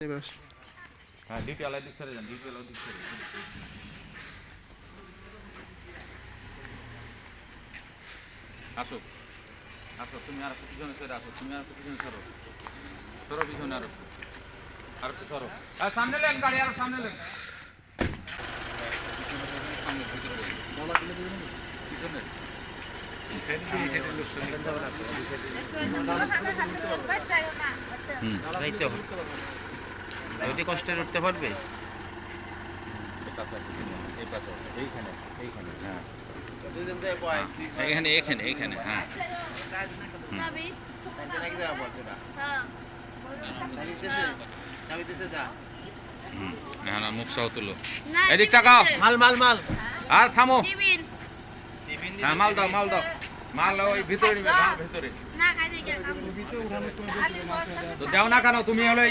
এবার। হ্যাঁ ডিউটি আলাদা দিক ছেড়ে যান দিক ছেড়ে আসো। আসো তুমি আর পিছনে সরে আসো তুমি আর পিছনে সরো। সরো পিছনে আর। আর সরো। আর সামনে লেন গাড়ি আর সামনে লেন। সামনে ভিতরে বসো। পিছনে হুম তাই তো ওইটি কষ্টের উঠতে পারবে? এখানে এখানে এখানে হ্যাঁ। না না মুখ সহ তুলো। এদিক তাকাও। মাল মাল মাল। আর থামো. হ্যাঁ মাল দাও মাল দাও। মাল ওই ভিতরে নিবে মাল ভিতরে। না, তো দাও না কেন তুমি হলো